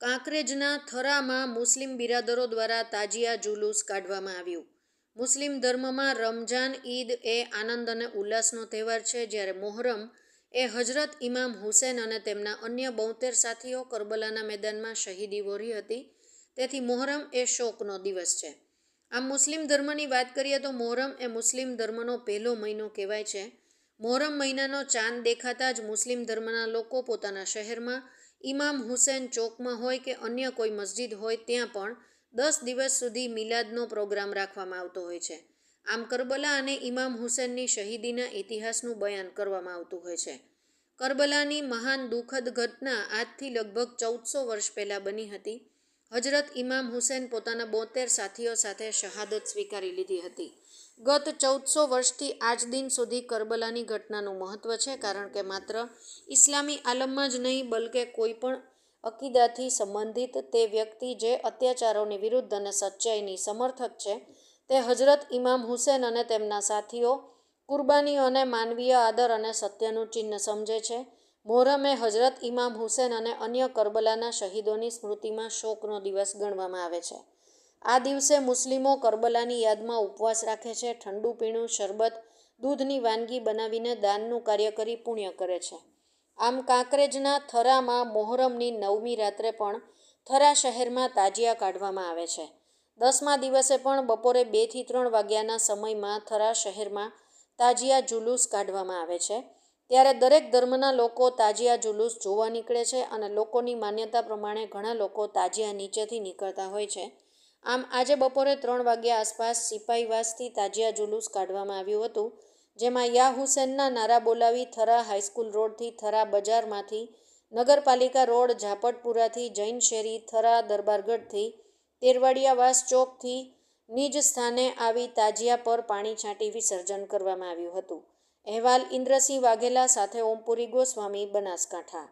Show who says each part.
Speaker 1: કાંકરેજના થરામાં મુસ્લિમ બિરાદરો દ્વારા તાજિયા જુલુસ કાઢવામાં આવ્યું. મુસ્લિમ ધર્મમાં રમજાન ઈદ એ આનંદ અને ઉલ્લાસનો તહેવાર છે, જ્યારે મોહરમ એ હજરત ઇમામ હુસેન અને તેમના અન્ય બોતેર સાથીઓ કરબલાના મેદાનમાં શહીદી વોરી હતી. તેથી મોહરમ એ શોકનો દિવસ છે. આમ મુસ્લિમ ધર્મની વાત કરીએ તો મોહરમ એ મુસ્લિમ ધર્મનો પહેલો મહિનો કહેવાય છે. મોહરમ મહિનાનો ચાંદ દેખાતા જ મુસ્લિમ ધર્મના લોકો પોતાના શહેરમાં ઇમામ હુસેન ચોકમાં હોય કે અન્ય કોઈ મસ્જિદ હોય, ત્યાં પણ દસ દિવસ સુધી મિલાદનો પ્રોગ્રામ રાખવામાં આવતો હોય છે. આમ કરબલા અને ઇમામ હુસેનની શહીદીના ઇતિહાસનું બયાન કરવામાં આવતું હોય છે. કરબલાની મહાન દુઃખદ ઘટના આજથી લગભગ ચૌદસો વર્ષ પહેલાં બની હતી. હજરત ઇમામ હુસેન પોતાના બોતેર સાથીઓ સાથે શહાદત સ્વીકારી લીધી હતી. ગત ચૌદસો વર્ષથી આજ દિન સુધી કરબલાની ઘટનાનું મહત્ત્વ છે, કારણ કે માત્ર ઇસ્લામી આલમમાં જ નહીં, બલકે કોઈ પણ અકીદાથી સંબંધિત તે વ્યક્તિ જે અત્યાચારોની વિરુદ્ધ અને સચ્ચાઈની સમર્થક છે, તે હજરત ઇમામ હુસેન અને તેમના સાથીઓ કુરબાનીઓ અને માનવીય આદર અને સત્યનું ચિહ્ન સમજે છે. મોહરમે હજરત ઇમામ હુસેન અને અન્ય કરબલાના શહીદોની સ્મૃતિમાં શોકનો દિવસ ગણવામાં આવે છે. આ દિવસે મુસ્લિમો કરબલાની યાદમાં ઉપવાસ રાખે છે, ઠંડુ પીણું, શરબત, દૂધની વાનગી બનાવીને દાનનું કાર્ય કરી પુણ્ય કરે છે. આમ કાંકરેજના થરામાં મોહરમની નવમી રાત્રે પણ થરા શહેરમાં તાજિયા કાઢવામાં આવે છે. દસમા દિવસે પણ બપોરે બેથી ત્રણ વાગ્યાના સમયમાં થરા શહેરમાં તાજિયા જુલુસ કાઢવામાં આવે છે. ત્યારે દરેક ધર્મના લોકો તાજિયા જુલુસ જોવા નીકળે છે અને લોકોની માન્યતા પ્રમાણે ઘણા લોકો તાજિયા નીચેથી નીકળતા હોય છે. આમ, આજે બપોરે ત્રણ વાગ્યા આસપાસ સિપાહીવાસથી તાજિયા જુલુસ કાઢવામાં આવ્યું હતું, જેમાં યા હુસેનના નારા બોલાવી થરા હાઈસ્કૂલ રોડથી થરા બજારમાંથી નગરપાલિકા રોડ ઝાપટપુરાથી જૈન શેરી થરા દરબારગઢથી તેરવાડિયાવાસ ચોકથી નિજ સ્થાને આવી તાજિયા પર પાણી છાંટી વિસર્જન કરવામાં આવ્યું હતું. અહેવાલ ઇન્દ્રસિંહ વાઘેલા સાથે ઓમપુરી ગોસ્વામી બનાસકાંઠા.